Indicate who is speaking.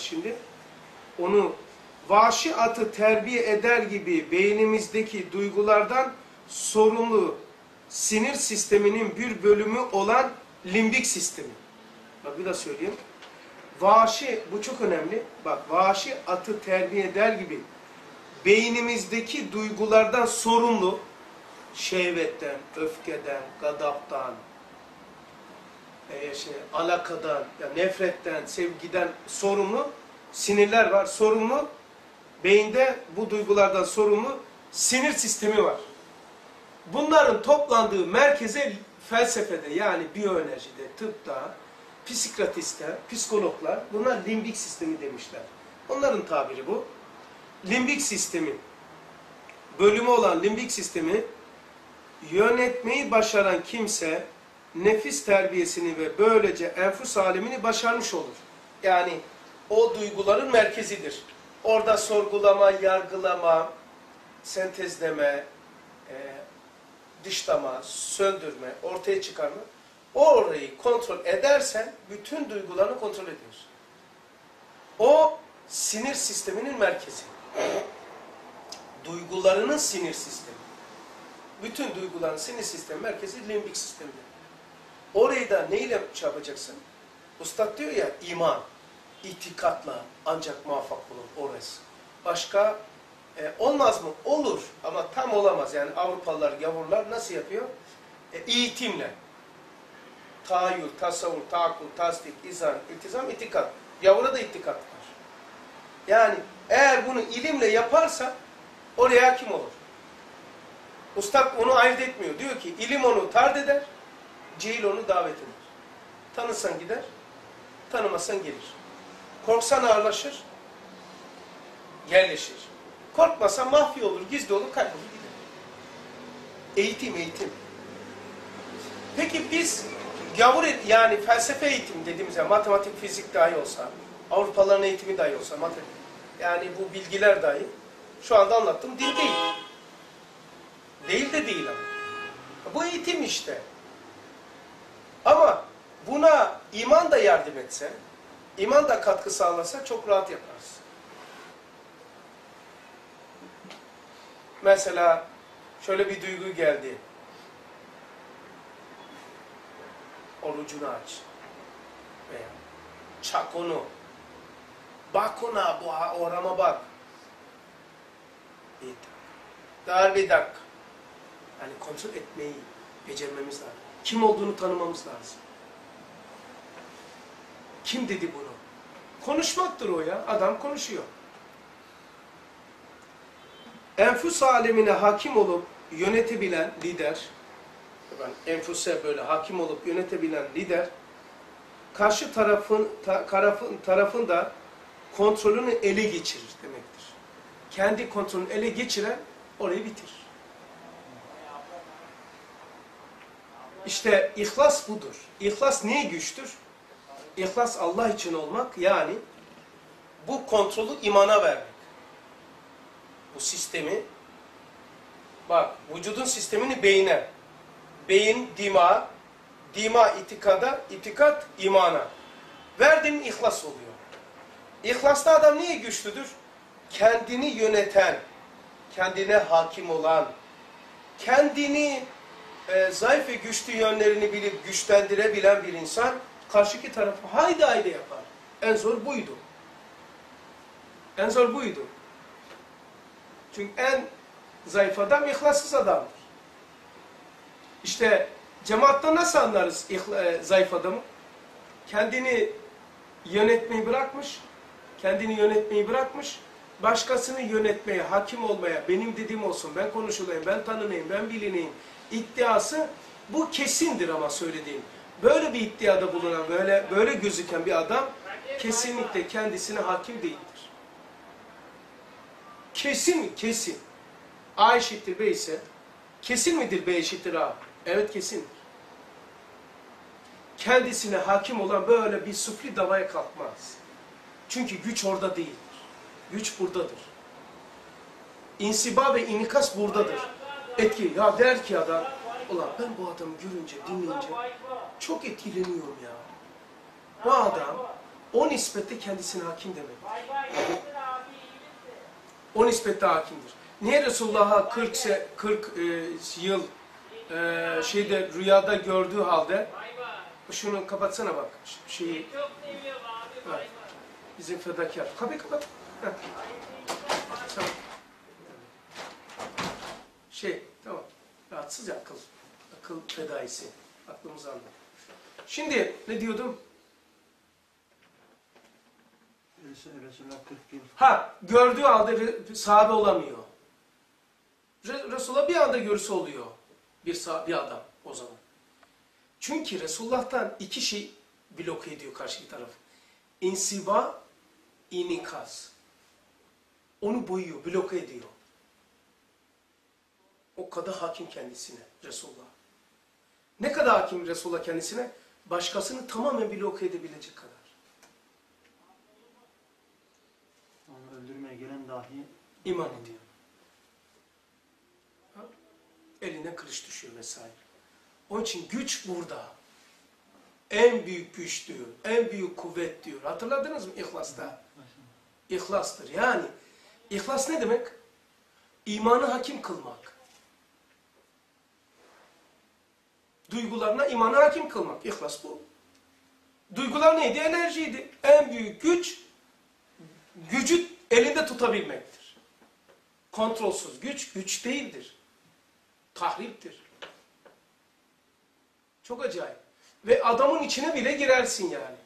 Speaker 1: şimdi. Onu vahşi atı terbiye eder gibi beynimizdeki duygulardan sorumlu sinir sisteminin bir bölümü olan limbik sistemi. Bak bir daha söyleyeyim. Vahşi, bu çok önemli. Bak vahşi atı terbiye eder gibi beynimizdeki duygulardan sorumlu şehvetten, öfkeden, gadaptan, e, şey, alakadan, ya nefretten, sevgiden sorumlu sinirler var. Sorumlu beyinde bu duygulardan sorumlu sinir sistemi var. Bunların toplandığı merkeze felsefede yani biyoenerjide, tıpta, psikratiste, psikologlar bunlar limbik sistemi demişler. Onların tabiri bu. Limbik sistemi bölümü olan limbik sistemi yönetmeyi başaran kimse nefis terbiyesini ve böylece enfüs alemini başarmış olur. Yani o duyguların merkezidir. Orada sorgulama, yargılama, sentezleme, e, dışlama, söndürme, ortaya çıkarma. Orayı kontrol edersen bütün duygularını kontrol ediyorsun. O sinir sisteminin merkezi. Duygularının sinir sistemi. Bütün duyguların sinir sistemi merkezi limbik sistemidir. Orayı da neyle şey yapacaksın? Ustad diyor ya iman, itikatla ancak muvaffak olur orası. Başka e, olmaz mı? Olur ama tam olamaz. Yani Avrupalılar, gavurlar nasıl yapıyor? E, eğitimle. Tahayyül, tasavvur, taakkul, tasdik, izan, iltizam, itikat. Gavura da itikat var. Yani eğer bunu ilimle yaparsa oraya hakim olur. Ustad onu ayırt etmiyor. Diyor ki ilim onu tard eder, cehil onu davet eder. Tanırsan gider, tanımazsan gelir. Korksan ağırlaşır, yerleşir. Korkmasan mahfi olur, gizli olur, kaybolur gider. Eğitim, eğitim. Peki biz gavur yani felsefe eğitimi dediğimizde matematik, fizik dahi olsa, Avrupalıların eğitimi dahi olsa, matematik, yani bu bilgiler dahi şu anda anlattığım din değil. Değil de değil ama. Bu eğitim işte. Ama buna iman da yardım etse, iman da katkı sağlasa çok rahat yaparız. Mesela şöyle bir duygu geldi. Orucunu aç. Veya çak onu. Bak ona, bu orama bak. Bir dakika. Daha bir dakika. Yani kontrol etmeyi becermemiz lazım. Kim olduğunu tanımamız lazım. Kim dedi bunu? Konuşmaktır o ya. Adam konuşuyor. Enfüs alemine hakim olup yönetebilen lider, ben enfüse böyle hakim olup yönetebilen lider, karşı tarafın, ta, tarafın, tarafın da kontrolünü ele geçirir demektir. Kendi kontrolünü ele geçiren orayı bitirir. İşte ihlas budur. İhlas niye güçtür? İhlas Allah için olmak yani bu kontrolü imana vermek. Bu sistemi bak vücudun sistemini beyne beyin dima dima itikada itikat imana verdin ihlas oluyor. İhlasta adam niye güçlüdür? Kendini yöneten, kendine hakim olan, kendini e, zayıf ve güçlü yönlerini bilip güçlendirebilen bir insan karşıki tarafı haydi haydi yapar. En zor buydu. En zor buydu. Çünkü en zayıf adam ihlassız adamdır. İşte cemaatta nasıl anlarız e, zayıf adamı? Kendini yönetmeyi bırakmış, kendini yönetmeyi bırakmış, başkasını yönetmeye, hakim olmaya, benim dediğim olsun, ben konuşulayım, ben tanınayım, ben bilineyim iddiası bu kesindir ama söylediğim. Böyle bir iddiada bulunan, böyle böyle gözüken bir adam kesinlikle kendisine hakim değildir. Kesin, kesin. A eşittir B ise kesin midir B eşittir A? Evet kesindir. Kendisine hakim olan böyle bir sufli davaya kalkmaz. Çünkü güç orada değildir. Güç buradadır. İnsiba ve inikas buradadır. Etki. Ya der ki adam, ulan ben bu adamı görünce, dinleyince çok etkileniyorum ya. Bu adam o nispette kendisine hakim demek.
Speaker 2: Bay bay Yasir abi iyi misin?
Speaker 1: O nispette hakimdir. Niye Resulullah'a 40, se- 40 e, yıl e, şeyde rüyada gördüğü halde şunu kapatsana bak şeyi
Speaker 2: Seni
Speaker 1: bizim fedakar. Kapıyı kapat. Tamam. Şey tamam. Rahatsız ya akıl. Akıl fedaisi. Aklımızı anla. Şimdi ne diyordum?
Speaker 3: Resul- Resulullah 40 yıl
Speaker 1: Ha gördüğü halde sahabe olamıyor. Re- Resulullah bir anda görse oluyor. Bir, sah- bir adam o zaman. Çünkü Resulullah'tan iki şey bloke ediyor karşı taraf. İnsiba, inikaz. Onu boyuyor, bloke ediyor. O kadar hakim kendisine Resulullah. Ne kadar hakim Resulullah kendisine? Başkasını tamamen bloke edebilecek kadar.
Speaker 3: onu öldürmeye gelen dahi
Speaker 1: İman ediyor. Ha? Eline kılıç düşüyor vesaire. Onun için güç burada. En büyük güç diyor. En büyük kuvvet diyor. Hatırladınız mı İhlas'ta? İhlastır. Yani ihlas ne demek? İmanı hakim kılmak. Duygularına imanı hakim kılmak. İhlas bu. Duygular neydi? Enerjiydi. En büyük güç gücü elinde tutabilmektir. Kontrolsüz güç, güç değildir. Tahriptir. Çok acayip. Ve adamın içine bile girersin yani.